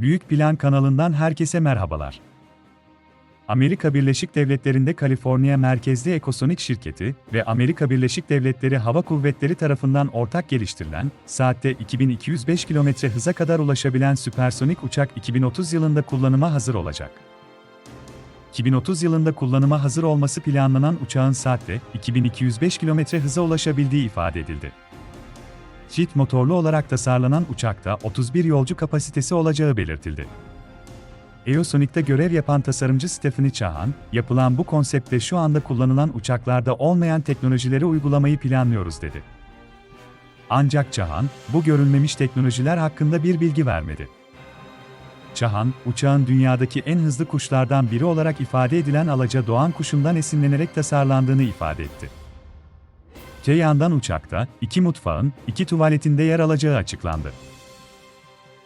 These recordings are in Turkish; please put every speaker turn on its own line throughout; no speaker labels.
Büyük Plan kanalından herkese merhabalar. Amerika Birleşik Devletleri'nde Kaliforniya merkezli Ecosonic şirketi ve Amerika Birleşik Devletleri Hava Kuvvetleri tarafından ortak geliştirilen, saatte 2205 km hıza kadar ulaşabilen süpersonik uçak 2030 yılında kullanıma hazır olacak. 2030 yılında kullanıma hazır olması planlanan uçağın saatte 2205 km hıza ulaşabildiği ifade edildi. Çift motorlu olarak tasarlanan uçakta 31 yolcu kapasitesi olacağı belirtildi. Eosonic'te görev yapan tasarımcı Stephanie Çahan, yapılan bu konseptte şu anda kullanılan uçaklarda olmayan teknolojileri uygulamayı planlıyoruz dedi. Ancak Çahan, bu görünmemiş teknolojiler hakkında bir bilgi vermedi. Çahan, uçağın dünyadaki en hızlı kuşlardan biri olarak ifade edilen Alaca Doğan kuşundan esinlenerek tasarlandığını ifade etti. Öte yandan uçakta, iki mutfağın, iki tuvaletinde yer alacağı açıklandı.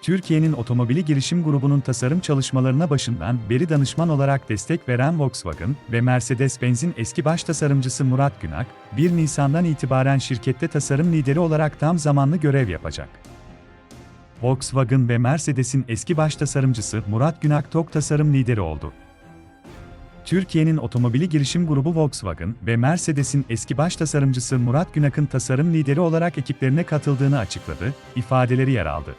Türkiye'nin otomobili girişim grubunun tasarım çalışmalarına başından beri danışman olarak destek veren Volkswagen ve Mercedes-Benz'in eski baş tasarımcısı Murat Günak, 1 Nisan'dan itibaren şirkette tasarım lideri olarak tam zamanlı görev yapacak. Volkswagen ve Mercedes'in eski baş tasarımcısı Murat Günak TOK tasarım lideri oldu. Türkiye'nin otomobili girişim grubu Volkswagen ve Mercedes'in eski baş tasarımcısı Murat Günak'ın tasarım lideri olarak ekiplerine katıldığını açıkladı, ifadeleri yer aldı.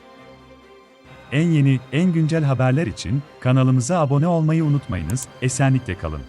En yeni, en güncel haberler için kanalımıza abone olmayı unutmayınız, esenlikle kalın.